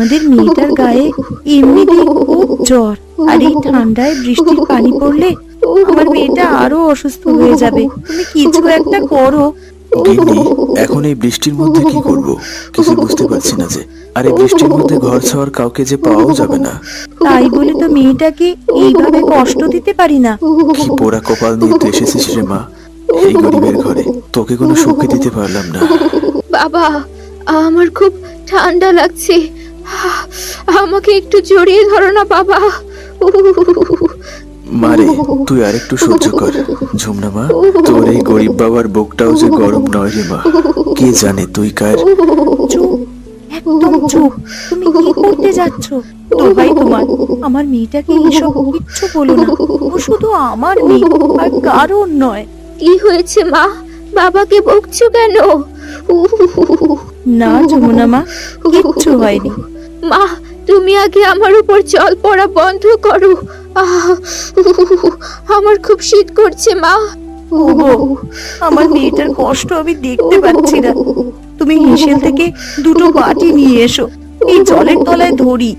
আমাদের মেয়েটার গায়ে এমনিতেই খুব জ্বর। আর এই ঠান্ডায় বৃষ্টির পানি পড়লে আমার মেয়েটা আরও অসুস্থ হয়ে যাবে। তুমি কিছু একটা করো। গিন্নি এখন এই বৃষ্টির মধ্যে কি করব? কিছু বুঝতে পারছি না যে। আর এই বৃষ্টির মধ্যে ঘর ছাওয়ার কাউকে যে পাওয়াও যাবে না। তাই বলে তো মেয়েটাকে এইভাবে কষ্ট দিতে পারি না। কি পোড়া কপাল নিয়ে তুই এসেছিস রে মা? এই গরিবের ঘরে। তোকে কোনো সুখে দিতে পারলাম না। বাবা আমার খুব ঠান্ডা লাগছে। আমাকে একটু জড়িয়ে ধরো না বাবা। মারে তুই আর একটু সহ্য কর। ঝুমনা মা তোর এই গরিব বাবার বুকটাও যে গরম নয় রে মা। কে জানে তুই কার? একদম চুপ। তুমি কি করতে যাচ্ছ? দোহাই তোমার। আমার মেয়েটাকে এইসব কিচ্ছু বলো না। ও শুধু আমার মেয়ে আর কারোর নয়। কি হয়েছে মা? বাবাকে বকছো কেন? না যমুনা মা কিচ্ছু হয়নি। মা তুমি আগে আমার উপর জল পড়া বন্ধ করো আহ, আমার খুব শীত করছে মা ওগো আমার মেয়েটার কষ্ট আমি দেখতে পাচ্ছি না তুমি হেসেল থেকে দুটো বাটি নিয়ে এসো এই জলের তলায় ধরি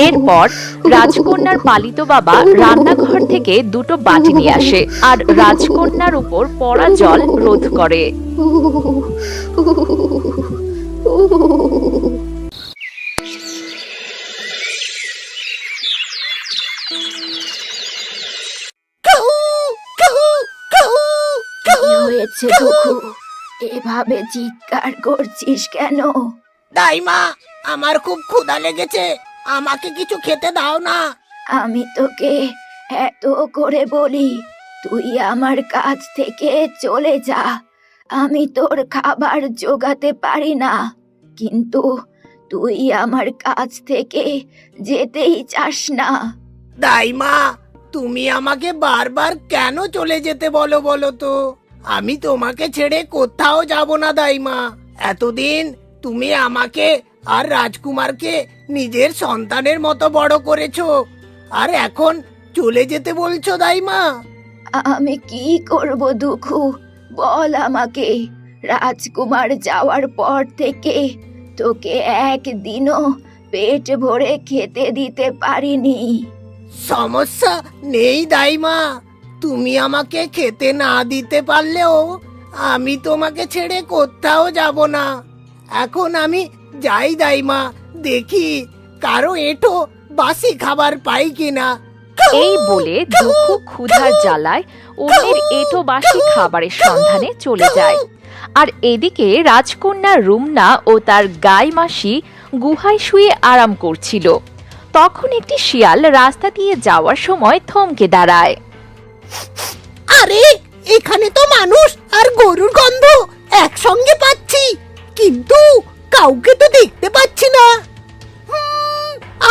এরপর রাজকন্যার পালিত বাবা রান্নাঘর থেকে দুটো বাটি নিয়ে আসে আর রাজকন্যার উপর পড়া জল রোধ করে হয়েছে দুঃখু। এভাবে চিৎকার করছিস কেন? দাইমা আমার খুব ক্ষুধা লেগেছে। আমাকে কিছু খেতে দাও না। আমি তোকে এত করে বলি তুই আমার কাছ থেকে চলে যা। আমি তোর খাবার জোগাতে পারি না। কিন্তু তুই আমার কাছ থেকে যেতেই চাস না। দাইমা তুমি আমাকে বারবার কেন চলে যেতে বলো বলো তো? আমি তোমাকে ছেড়ে কোথাও যাব না দাইমা। এতদিন তুমি আমাকে আর রাজকুমারকে নিজের সন্তানের মতো বড় করেছ। আর এখন চলে যেতে বলছো দাইমা? আমি কি করব দুঃখু? বল আমাকে। রাজকুমার যাওয়ার পর থেকে তোকে একদিনও পেট ভরে খেতে দিতে পারিনি। সমস্যা নেই দাইমা। তুমি আমাকে খেতে না দিতে পারলেও আমি তোমাকে ছেড়ে কোথাও যাব না। এখন আমি যাই দাই মা দেখি কারও এঁটো বাসি খাবার পাই কিনা। এই বলে দুঃখ ক্ষুধার জ্বালায় অন্যের এটো বাসি খাবারের সন্ধানে চলে যায়। আর এদিকে রাজকন্যা রুমনা ও তার গাই মাসি গুহায় শুয়ে আরাম করছিল। তখন একটি শিয়াল রাস্তা দিয়ে যাওয়ার সময় থমকে দাঁড়ায়। আরে এখানে তো মানুষ আর গরুর গন্ধ একসঙ্গে পাচ্ছি কিন্তু কাউকে তো দেখতে পাচ্ছি না।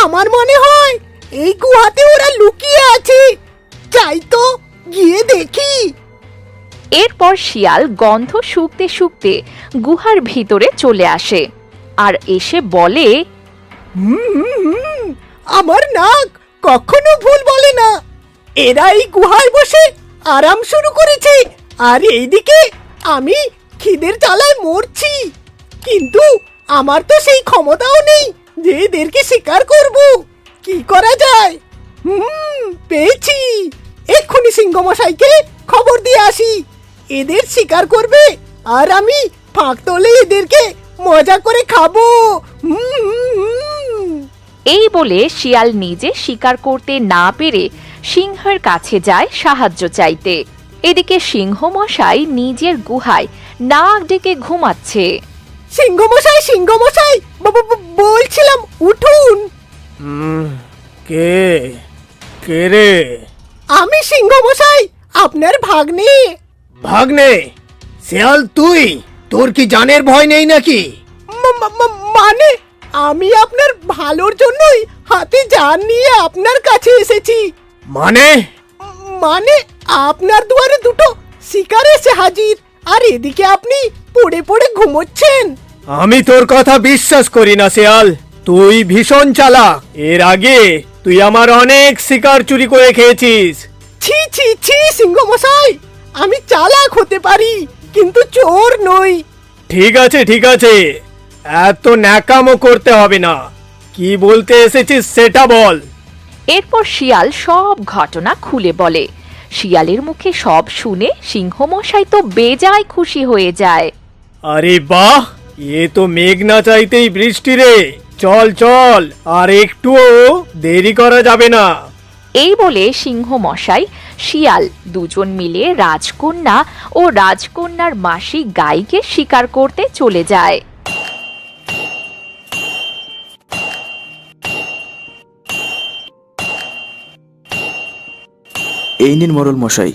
আমার মনে হয় এই গুহাতে ওরা লুকিয়ে আছে। যাই তো গিয়ে দেখি। এরপর শিয়াল গন্ধ শুকতে শুকতে গুহার ভিতরে চলে আসে আর এসে বলে আমার নাক কখনো ভুল বলে না। এরা এই গুহায় বসে আরাম শুরু করেছে। আর এইদিকে আমি খিদের জ্বালায় মরছি। কিন্তু আমার তো সেই ক্ষমতাও নেই যে এদেরকে শিকার করব। কি করা যায়? হুম, পেয়েছি। এক্ষুনি সিংহমশাইকে খবর দিয়ে আসি। এদের শিকার করবে আর আমি ফাঁক তোলে এদেরকে মজা করে খাব। এই বলে শিয়াল নিজে শিকার করতে না পেরে সিংহের কাছে যায় সাহায্য চাইতে। এদিকে সিংহ মশাই নিজের গুহায় নাক ডেকে ঘুমাচ্ছে। সিংহমশাই সিংহমশাই বলছিলাম উঠুন। কে? কে রে? আমি সিংহমশাই আপনার ভাগ্নে। ভাগ্নে শিয়াল তুই? তোর কি জানের ভয় নেই নাকি? মানে আমি আপনার ভালোর জন্যই হাতে জান নিয়ে আপনার কাছে এসেছি। মানে? মানে আপনার দুয়ারে দুটো শিকার এসে হাজির আর এদিকে আপনি পড়ে পড়ে ঘুমোচ্ছেন। আমি তোর কথা বিশ্বাস করি না শেয়াল। তুই ভীষণ চালাক। এর আগে তুই আমার অনেক শিকার চুরি করে খেয়েছিস। ছি ছি ছি সিংহমশাই আমি চালাক হতে পারি কিন্তু চোর নই। ঠিক আছে ঠিক আছে। এত ন্যাকামো করতে হবে না। কি বলতে এসেছিস সেটা বল। এরপর শিয়াল সব ঘটনা খুলে বলে। শিয়ালের মুখে সব শুনে সিংহমশাই তো বেজায় খুশি হয়ে যায়। আরে বাহ এ তো মেঘ না চাইতেই বৃষ্টি রে। চল চল আর একটুও দেরি করা যাবে না। এই বলে সিংহ মশাই শিয়াল দুজন মিলে রাজকন্যা ও রাজকন্যার মাসি গাইকে শিকার করতে চলে যায়। এই নিন মরল মশাই।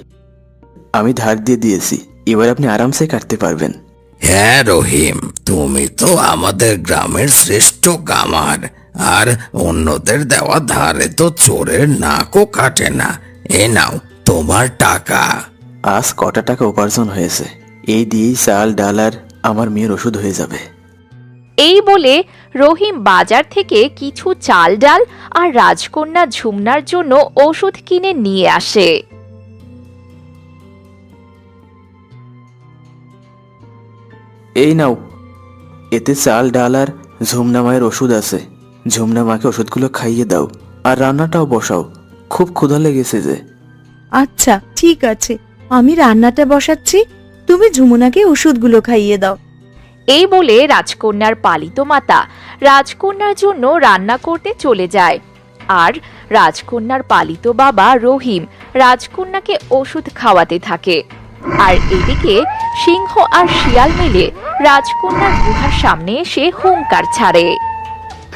আমি ধার দিয়ে দিয়েছি। এবার আপনি আরামসে কাটতে পারবেন। হ্যাঁ রহিম তুমি তো আমাদের গ্রামের শ্রেষ্ঠ কামার আর অন্যদের দেওয়া ধারে তো চোরের নাকও কাটে না। এ নাও তোমার টাকা। আজ কটা টাকা উপার্জন হয়েছে। এই দিয়েই চাল ডাল আর আমার মেয়ের ওষুধ হয়ে যাবে। এই বলে রহিম বাজার থেকে কিছু চাল ডাল আর রাজকন্যা ঝুমনার জন্য ওষুধ কিনে নিয়ে আসে। এই নাও এতে চাল ডাল আর ঝুমনা মায়ের ওষুধ আছে। ঝুমনা মাকে ওষুধগুলো খাইয়ে দাও আর রান্নাটাও বসাও। খুব ক্ষুধা লেগেছে যে। আচ্ছা ঠিক আছে। আমি রান্নাটা বসাচ্ছি। তুমি ঝুমুনাকে ওষুধগুলো খাইয়ে দাও। এই বলে রাজকন্যার পালিত মাতা রাজকন্যার জন্য রান্না করতে চলে যায়। আর রাজকন্যার পালিত বাবা রহিম রাজকন্যাকে ওষুধ খাওয়াতে থাকে। আর এদিকে সিংহ আর শিয়াল মিলে রাজকন্যার গুহার সামনে এসে হুঙ্কার ছাড়ে।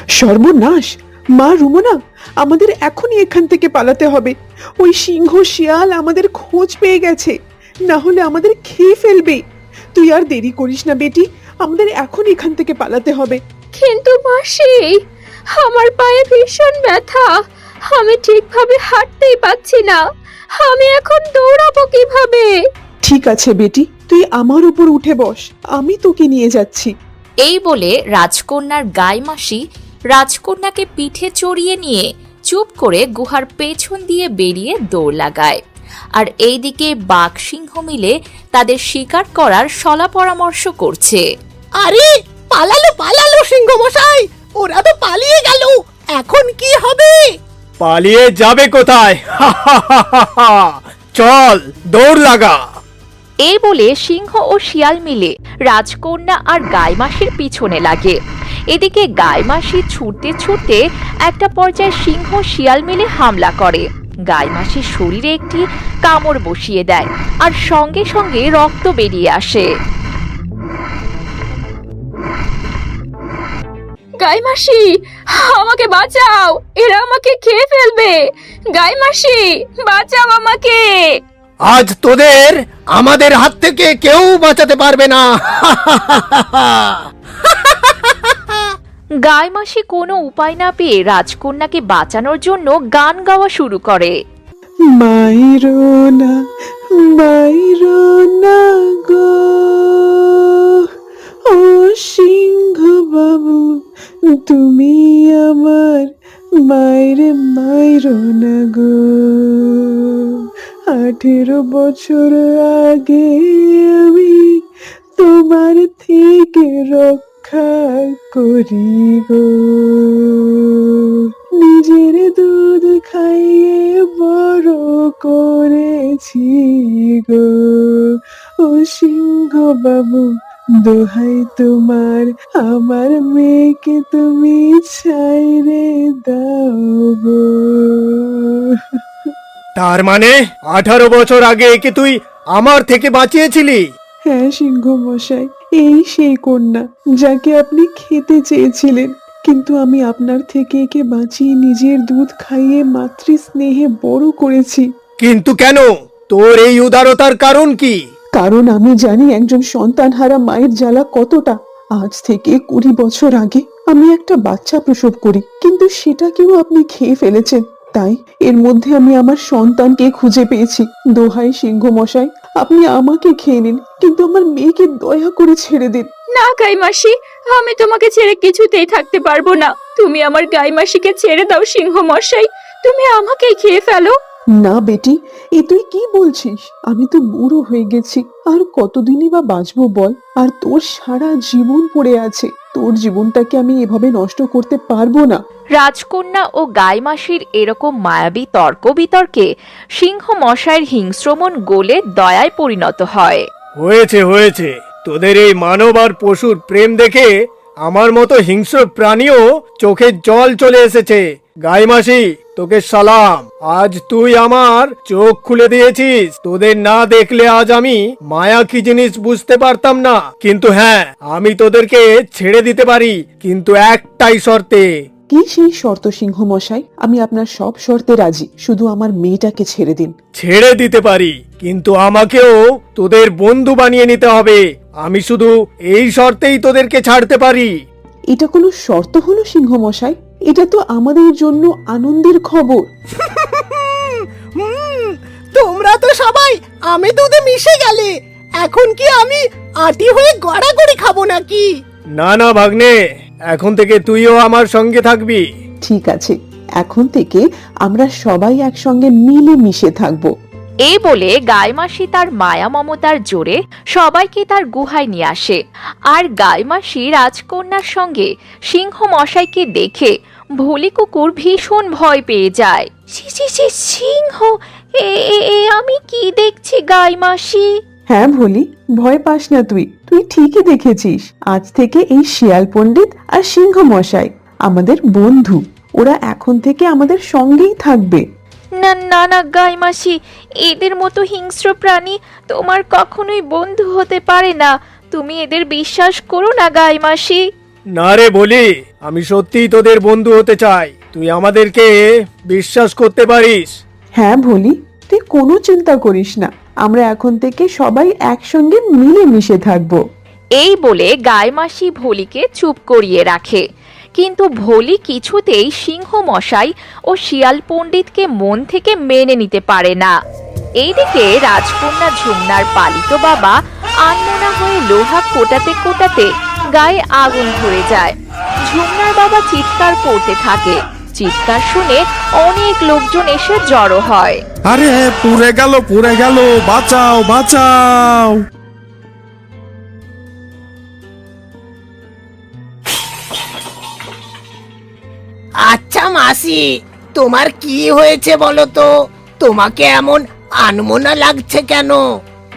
সর্বনাশ! মা রুমনা, আমাদের এখনই এখান থেকে পালাতে হবে। ওই সিংহ, শিয়াল আমাদের খোঁজ পেয়ে গেছে। না হলে আমাদের খেয়ে ফেলবে। তুই আর দেরি করিস না, বেটি। আমাদের এখন এখান থেকে পালাতে হবে। কিন্তু মাসি আমার পায়ে ভীষণ ব্যথা। আমি ঠিকভাবে হাঁটতেই পাচ্ছি না। আমি এখন দৌড়াবো কীভাবে? ঠিক আছে বেটি তুই আমার উপর উঠে বস। আমি তোকে নিয়ে যাচ্ছি। এই বলে রাজকন্যার গাইমাসি রাজকন্যাকে পিঠে চড়িয়ে নিয়ে চুপ করে গুহার পেছন দিয়ে বেরিয়ে দৌড় লাগায়। আর এইদিকে বাঘ সিংহ মিলে তাদের শিকার করার সলা পরামর্শ করছে। আরে পালালো পালালো সিংহ মশাই ওরা তো পালিয়ে গেল। এখন কি হবে? পালিয়ে যাবে কোথায়? চল দৌড় লাগা। এই বলে সিংহ ও শিয়াল মিলে রাজকন্যা আর গাইমাসির পিছনে লাগে। এদিকে গাইমাসি ছুটতে ছুটতে একটা পর্যায়ে সিংহ শিয়াল মিলে হামলা করে। গাইমাসির শরীরে একটি কামড় বসিয়ে দেয় আর সঙ্গে সঙ্গে রক্ত বেরিয়ে আসে। গাই মাসি আমাকে বাঁচাও এরা আমাকে খেয়ে ফেলবে। গাই মাসি বাঁচাও আমাকে। আজ তোদের আমাদের হাত থেকে কেউ বাঁচাতে পারবে না। গাইমাসি কোনো উপায় না পেয়ে রাজকন্যাকে বাঁচানোর জন্য গান গাওয়া শুরু করে। মাইরো না মাইরো না গো ও সিংহ বাবু তুমি আমার মায়ের মাইরো না গো আঠেরো বছর আগে আমি তোমার থেকে রক্ষা করি গো নিজের দুধ খাইয়ে বড় করেছি গো। ও সিংহ বাবু দোহাই তোমার আমার মেয়েকে তুমি ছাইরে দাও গো। তার মানে আঠারো বছর আগে একে তুই আমার থেকে বাঁচিয়েছিলি? হ্যাঁ সিংহ মশাই এই সেই কন্যা যাকে আপনি খেতে চেয়েছিলেন। কিন্তু আমি আপনার থেকে একে বাঁচিয়ে নিজের দুধ খাইয়ে মাতৃ স্নেহে বড় করেছি। কিন্তু কেন? তোর এই উদারতার কারণ কি? কারণ আমি জানি একজন সন্তানহারা মায়ের জ্বালা কতটা। আজ থেকে কুড়ি বছর আগে আমি একটা বাচ্চা প্রসব করি, কিন্তু সেটাকেও আপনি খেয়ে ফেলেছেন। তাই এর মধ্যে আমি আমার সন্তানকে খুঁজে পেয়েছি। দোহাই সিংহ মশাই, আপনি আমাকে খেয়ে নিন, কিন্তু আমার মেয়েকে দয়া করে ছেড়ে দিন। না গাই মাসি আমি তোমাকে ছেড়ে কিছুতেই থাকতে পারব না। তুমি আমার গাই মাসিকে ছেড়ে দাও সিংহ মশাই। তুমি আমাকেই খেয়ে ফেলো। না বেটি এ তুই কি বলছিস? আমি তো বুড়ো হয়ে গেছি। আর কতদিনই বা বাঁচবো বল? আর তোর সারা জীবন পড়ে আছে। তোর জীবনটাকে আমি এভাবে নষ্ট করতে পারব না। রাজকন্যা ও গাইমাসির এরকম মায়াবী তর্ক বিতর্কে সিংহ মশাইয়ের হিংস্রমন গোলে দয়ায় পরিণত হয়। হয়েছে হয়েছে। তোদের এই মানব আর পশুর প্রেম দেখে আমার মতো হিংস্র প্রাণীও চোখে জল চলে এসেছে। গাইমাসি তোকে সালাম। আজ তুই আমার চোখ খুলে দিয়েছিস। তোদের না দেখলে আজ আমি মায়া কি জিনিস বুঝতে পারতাম না। কিন্তু হ্যাঁ আমি তোদেরকে ছেড়ে দিতে পারি কিন্তু একটাই শর্তে। কি সেই শর্ত সিংহ মশাই আমি আপনার সব শর্তে রাজি। শুধু আমার মেয়েটাকে ছেড়ে দিন। ছেড়ে দিতে পারি কিন্তু আমাকেও তোদের বন্ধু বানিয়ে নিতে হবে। আমি শুধু এই শর্তেই তোদেরকে ছাড়তে পারি। এটা কোনো শর্ত হলো সিংহ মশাই এটা তো আমাদের জন্য আনন্দের খবর। হুম, তোমরা তো সবাই আমি দুধে মিশে গেলে এখন কি আমি আটি হয়ে গড়াগড়ি খাব নাকি? না না ভাগ্নে এখন থেকে তুইও আমার সঙ্গে থাকবি। ঠিক আছে এখন থেকে আমরা সবাই একসঙ্গে মিলে মিশে থাকব। এই বলে গাইমাসি তার মায়া মমতার জোরে সবাইকে তার গুহায় নিয়ে আসে। আর গাইমাসি রাজকন্যার সঙ্গে সিংহ মশাইকে দেখে ভোলি কুকুর ভীষণ ভয় পেয়ে যায়। সিংহ এ এ এ আমি কি দেখছি গাইমাসি? হ্যাঁ ভোলি ভয় পাস না তুই তুই ঠিকই দেখেছিস। আজ থেকে এই শিয়াল পণ্ডিত আর সিংহ মশাই আমাদের বন্ধু। ওরা এখন থেকে আমাদের সঙ্গেই থাকবে। না না না গাইমাসি এদের মতো হিংস্র প্রাণী তোমার কখনোই বন্ধু হতে পারে না। তুমি এদের বিশ্বাস করো না গাইমাসি না রে বলি আমি সত্যিই তোদের বন্ধু হতে চাই। তুই আমাদেরকে বিশ্বাস করতে পারিস। হ্যাঁ ভোলি তুই কোনো চিন্তা করিস না। আমরা এখন থেকে সবাই একসঙ্গে মিলে মিশে থাকব। এই বলে গায়মাসি ভোলিকে চুপ করিয়ে রাখে। কিন্তু ভোলি কিছুতেই সিংহ মশাই ও শিয়াল পণ্ডিতকে মন থেকে মেনে নিতে পারে না। এইদিকে রাজকন্যা ঝুমনার পালিত বাবা আনমনা হয়ে লোহা কোটাতে কোটাতে গায়ে আগুন ধরে যায়। ঝুমনার বাবা চিৎকার করতে থাকে। চিৎকার শুনে অনেক লোকজন এসে জড়ো হয়। আরে পুড়ে গেল পুড়ে গেল, বাঁচাও বাঁচাও। আচ্ছা মাসি তোমার কি হয়েছে বলো তো? তোমাকে এমন আনমনা লাগছে কেন?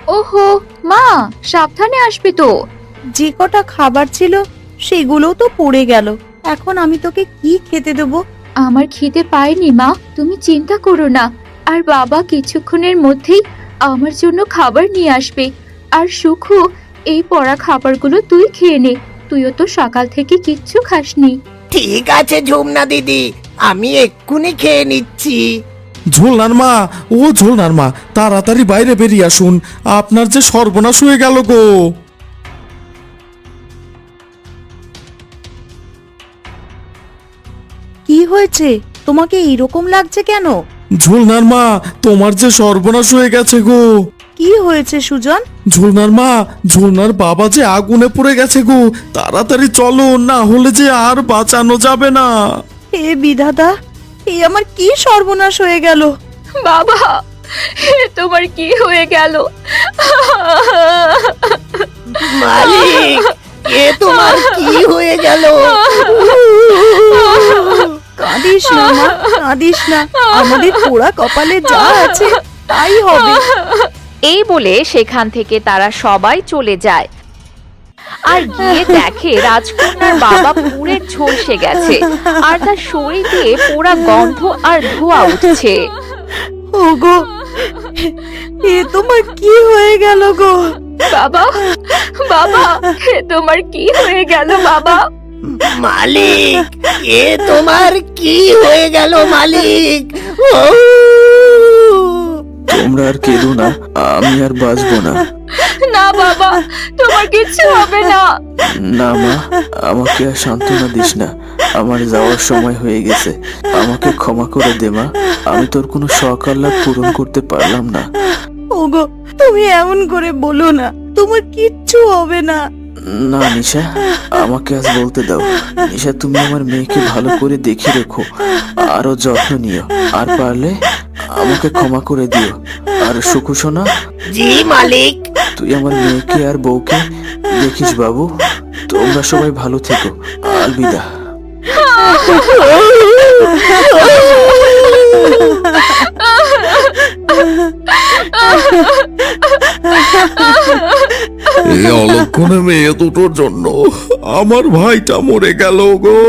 ওহো মা সাবধানে আসবে তো। যে কটা খাবার ছিল সেগুলোও তো পড়ে গেল। এখন আমি তোকে কি খেতে দেবো? আমার খিদে পায়নি মা তুমি চিন্তা করো না। আর বাবা কিছুক্ষণের মধ্যেই আমার জন্য খাবার নিয়ে আসবে। আর সুখু এই পড়া খাবারগুলো তুই খেয়ে নে। তুইও তো সকাল থেকে কিচ্ছু খাসনি। ঠিক আছে ঝুমনা দিদি। আমি এক্ষুনি খেয়ে নিচ্ছি। ঝোলনার মা ও ঝোলনার মা তাড়াতাড়ি বাইরে বেরিয়ে আসুন। আপনার যে সর্বনাশ হয়ে গেল গো। কি হয়েছে? তোমাকে এইরকম লাগছে কেন? ঝোলনার মা তোমার যে সর্বনাশ হয়ে গেছে গো। কি হয়েছে সুজন? ঝোলনার মা ঝোলনার বাবা যে আগুনে পড়ে গেছে গো তাড়াতাড়ি চলো না হলে যে আর বাঁচানো যাবে না। হে বিধাতা এ আমার কি সর্বনাশ হয়ে গেল? বাবা তোমার কি হয়ে গেল? মালিক এ তোমার কি হয়ে গেল? কাঁদিস না মা কাঁদিস না। আমাদের পোড়া কপালে যা আছে তাই হবে। এই বলে সেখান থেকে তারা সবাই চলে যায়। আর গিয়ে দেখে রাজকন্যার বাবা পুরে ঝলসে গেছে আর তার শরীর দিয়ে পোড়া গন্ধ আর ধোঁয়া উঠছে। ওগো এ তোমার কি হয়ে গেল গো? বাবা বাবা তোমার কি হয়ে গেল বাবা? মালিক এ তোমার কি হয়ে গেল মালিক? ও তোমরা আর কেঁদো না আমি আর বাঁচবো না। না বাবা তোমার কিচ্ছু হবে না। না মা আমাকে আর সান্ত্বনা দিস না। আমার যাওয়ার সময় হয়ে গেছে। আমাকে ক্ষমা করে দে মা। আমি তোর কোনো শখ আহ্লাদ পূরণ করতে পারলাম না। ওগো তুমি এমন করে বলো না। তোমার কিচ্ছু হবে না। না নিশা আমাকে আজ বলতে দাও। নিশা তুমি আমার মেয়েকে ভালো করে দেখে রেখো। আরও যত্ন নিও। আর পারলে আমাকে ক্ষমা করে দিও। আর সুকু সোনা জি মালিক। তুই আমার মেয়েকে আর বউকে দেখিস বাবু। তোমরা সবাই ভালো থেকো। আলবিদা। এই অলক্ষণে মেয়ে দুটোর জন্য আমার ভাইটা মরে গেল গো।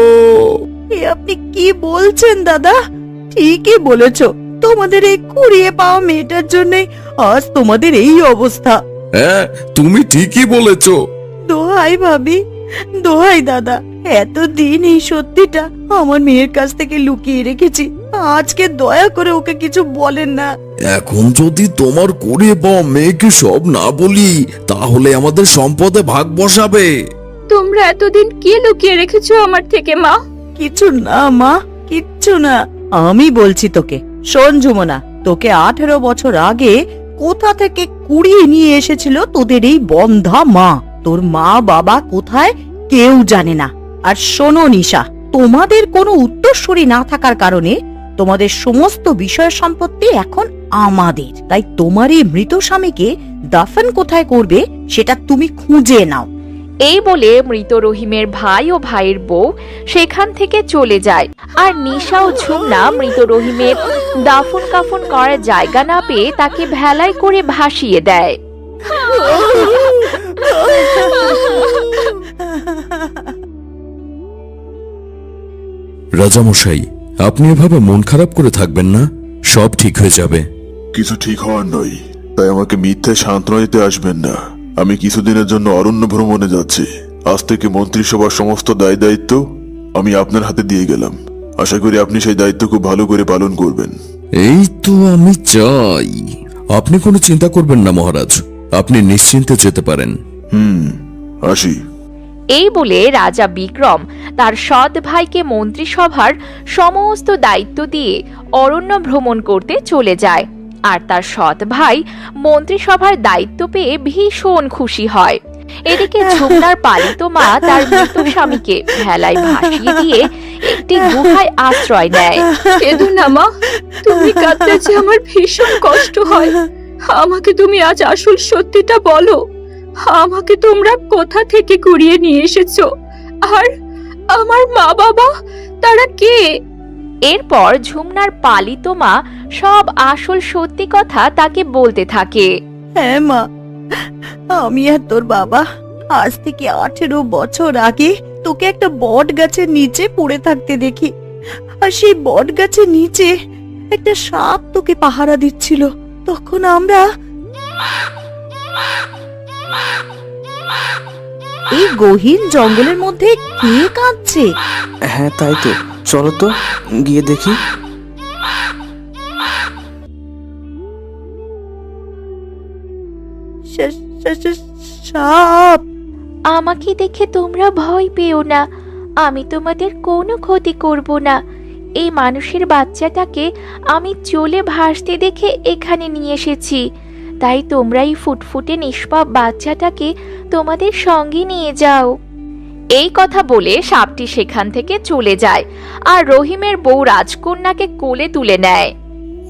এ আপনি কি বলছেন দাদা? ঠিকই বলেছ। তোমাদের এই কুড়িয়ে পাওয়া মেয়েটার জন্য আজ তোমাদের এই অবস্থা। হ্যাঁ তুমি ঠিকই বলেছ। দোহাই ভাবি দোহাই দাদা এতদিন এই সত্যিটা আমার মেয়ের কাছ থেকে লুকিয়ে রেখেছি আজকে দয়া করে ওকে কিছু বলেন না। এখন যদি তোমার করে পাওয়া মেয়েকে সব না বলি তাহলে আমাদের সম্পদে ভাগ বসাবে। তোমরা এতদিন কি লুকিয়ে রেখেছো আমার থেকে মা? কিছু না মা কিচ্ছু না। আমি বলছি তোকে, শোন ঝুমনা তোকে আঠেরো বছর আগে কোথা থেকে কুড়িয়ে নিয়ে এসেছিল তোদের এই বন্ধা মা? তোর মা বাবা কোথায় কেউ জানে না। আর শোনো নিশা, তোমাদের কোনো উত্তরসূরি না থাকার কারণে তোমাদের সমস্ত বিষয় সম্পত্তি এখন আমাদের। তাই তোমার এই মৃত স্বামীকে দাফন কোথায় করবে সেটা তুমি খুঁজে নাও। এই বলে মৃত রহিমের ভাই ও ভাইয়ের বউ সেখান থেকে চলে যায়। আর নিশা ও ঝুমনা মৃত রহিমের দাফন কাফন করার জায়গা না পেয়ে তাকে ভেলায় করে ভাসিয়ে দেয়। রাজামশাই আপনি এভাবে মন খারাপ করে থাকবেন না সব ঠিক হয়ে যাবে। কিছু ঠিক হওয়ার নয় তাই আমাকে মিথ্যে সান্ত্বনা দিতে আসবেন না। আমি কিছুদিনের জন্য অরণ্য ভ্রমণে যাচ্ছি। আজ থেকে মন্ত্রিসভার সমস্ত দায় দায়িত্ব আমি আপনার হাতে দিয়ে গেলাম। আশা করি আপনি সেই দায়িত্ব খুব ভালো করে পালন করবেন। এই তো আমি চাই আপনি কোনো চিন্তা করবেন না মহারাজ। আপনি নিশ্চিন্তে যেতে পারেন। হুম আসি। এই বলে রাজা বিক্রম তার সৎ ভাইকে মন্ত্রিসভার সমস্ত দায়িত্ব দিয়ে অরণ্য ভ্রমণ করতে চলে যায়। আর তার সৎ ভাই মন্ত্রিসভার দায়িত্ব পেয়ে ভীষণ খুশি হয়। এদিকে ঝুমনার পালিত মা তার মৃত স্বামীকে ভেলায় ভাসিয়ে দিয়ে একটি গুহায় আশ্রয় নেয়। কেঁদো না মা, তুমি কাঁদতে যে আমার ভীষণ কষ্ট হয়। আমাকে তুমি আজ আসল সত্যিটা বলো। আমাকে তোমরা কোথা থেকে কুড়িয়ে নিয়ে এসেছ? আর আমার মা বাবা, তারা কে? এরপর ঝুমনার পালিত মা সব আসল সত্যি কথা তাকে বলতে থাকে। হ্যাঁ মা আমি আর তোর বাবা আজ থেকে আঠেরো বছর আগে তোকে একটা বট গাছের নিচে পড়ে থাকতে দেখি। আর সেই বট গাছের নিচে একটা সাপ তোকে পাহারা দিচ্ছিল। তখন আমরা এই গহীন জঙ্গলের মধ্যে কে কাঁদছে? হ্যাঁ তাই তো। চলো তো গিয়ে দেখি। সাপ। আমাকে দেখে তোমরা ভয় পেও না। আমি তোমাদের কোনো ক্ষতি করব না। এই মানুষের বাচ্চাটাকে আমি চলে ভাসতে দেখে এখানে নিয়ে এসেছি। তাই তোমরা এই ফুটফুটে নিষ্পাপ বাচ্চাটাকে তোমাদের সঙ্গে নিয়ে যাও। এই কথা বলে সাপটি সেখান থেকে চলে যায় আর রহিমের বউ রাজকন্যাকে কোলে তুলে নেয়।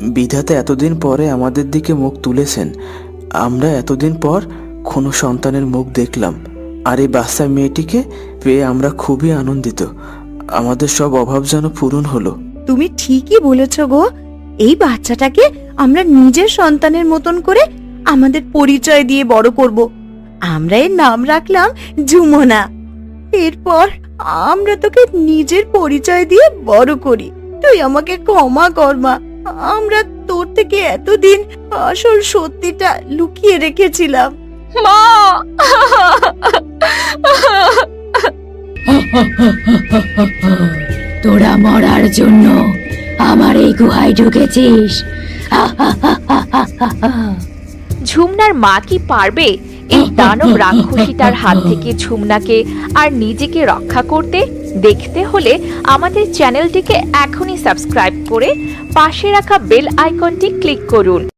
বিধাতা এতদিন পরে আমাদের দিকে মুখ তুলেছেন। আমরা এতদিন পর কোনো সন্তানের মুখ দেখলাম আর এই বাচ্চা মেয়েটিকে পেয়ে আমরা খুবই আনন্দিত। আমাদের সব অভাব যেন পূরণ হলো। তুমি ঠিকই বলেছ গো এই বাচ্চাটাকে আমরা নিজের সন্তানের মতন করে আমাদের পরিচয় দিয়ে বড় করব। আমরা এর নাম রাখলাম ঝুমনা এরপর আমরা তোকে নিজের পরিচয় দিয়ে বড় করি। তুই আমাকে ক্ষমা কর মা। আমরা তোর থেকে এতদিন আসল সত্যিটা লুকিয়ে রেখেছিলাম। মা! তোরা মরার জন্য আমার এই গুহায় ঢুকেছিস। ঝুমনার মা কি পারবে? এই দানব রাক্ষসীটার হাত থেকে ঝুমনাকে আর নিজেকে রক্ষা করতে দেখতে হলে আমাদের চ্যানেলটিকে এখনই সাবস্ক্রাইব করে পাশে রাখা বেল আইকনটি ক্লিক করুন।